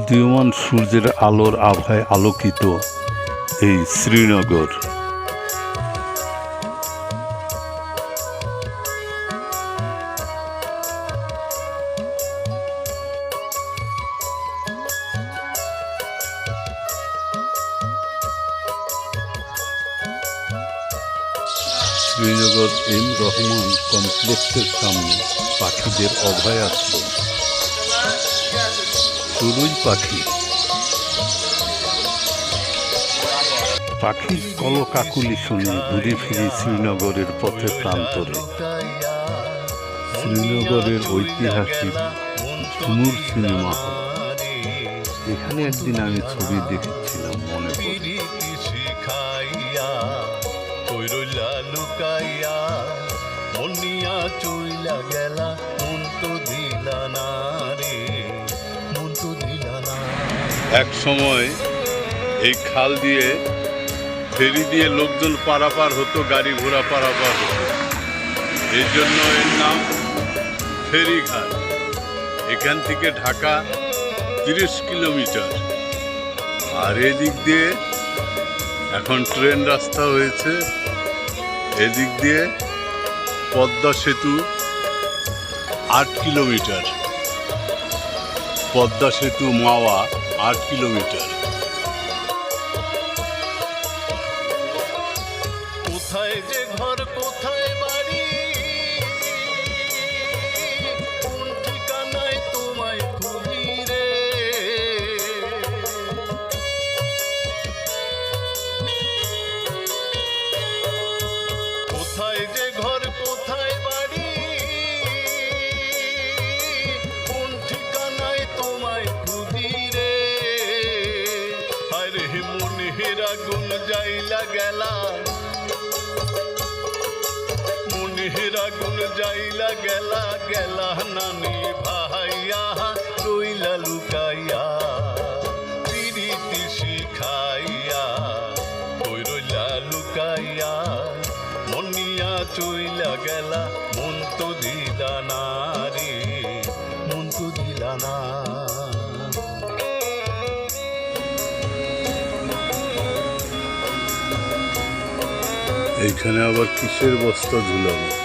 উদীয়মান সূর্যের আলোর আভায় আলোকিত এই শ্রীনগর। শ্রীনগর এম রহমান কমপ্লেক্সের সামনে পাখিদের অভয় আশ্রম চড়ুই পাখি। পাখির কলকাকুলি শুনে ঘুরে ফিরি শ্রীনগরের পথে প্রান্তরে। শ্রীনগরের ঐতিহাসিক ঝুমুর সিনেমা হল। এখানে একদিন আমি ছবি দেখেছিলাম মনে রইলা লুকাইয়া মনিয়া এক সময় এই খাল দিয়ে ফেরি দিয়ে লোকজন পারাপার হতো, গাড়ি ঘোড়া পারাপার হতো। এই জন্য এর নাম ফেরিঘাট এখান থেকে ঢাকা তিরিশ কিলোমিটার। আর এদিক দিয়ে এখন ট্রেন রাস্তা হয়েছে। এদিক দিয়ে পদ্মা সেতু আট কিলোমিটার। পদ্মা সেতু মাওয়া আট কিলোমিটার। কোথায় যে ঘর আগুন যাইলা গেলা। মনের আগুন যাইলা গেলা গেলা নানি ভাইয়া, রইলা লুকাইয়া, পিরিতি শিখাইয়া, কই রইলা লুকাইয়া, মনিয়া চইলা গেলা, মন তো দিলা না এইখানে আবার কিসের বস্তা ঝুলানো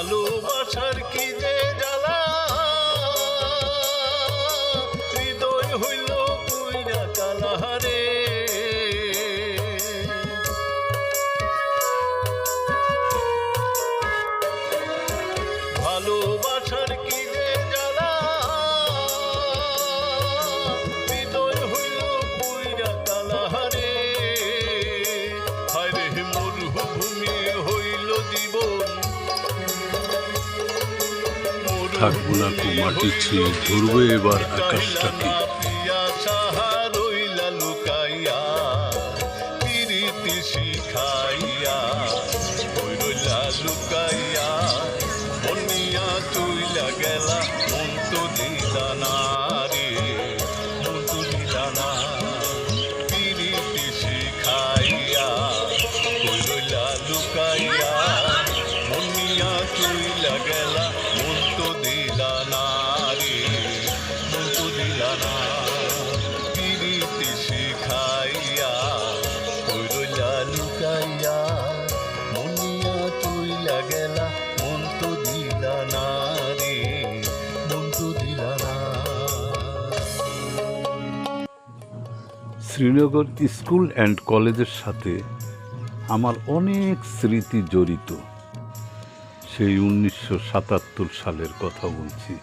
ভালোবাসার কি যে জ্বালা? থাকব না কো মাটি ছিঁড়ে ধরবে এবার আকাশটাকে। তুই সাহা শ্রীনগর স্কুল অ্যান্ড কলেজের সাথে আমার অনেক স্মৃতি জড়িত। সেই উনিশশো সাতাত্তর সালের কথা বলছি।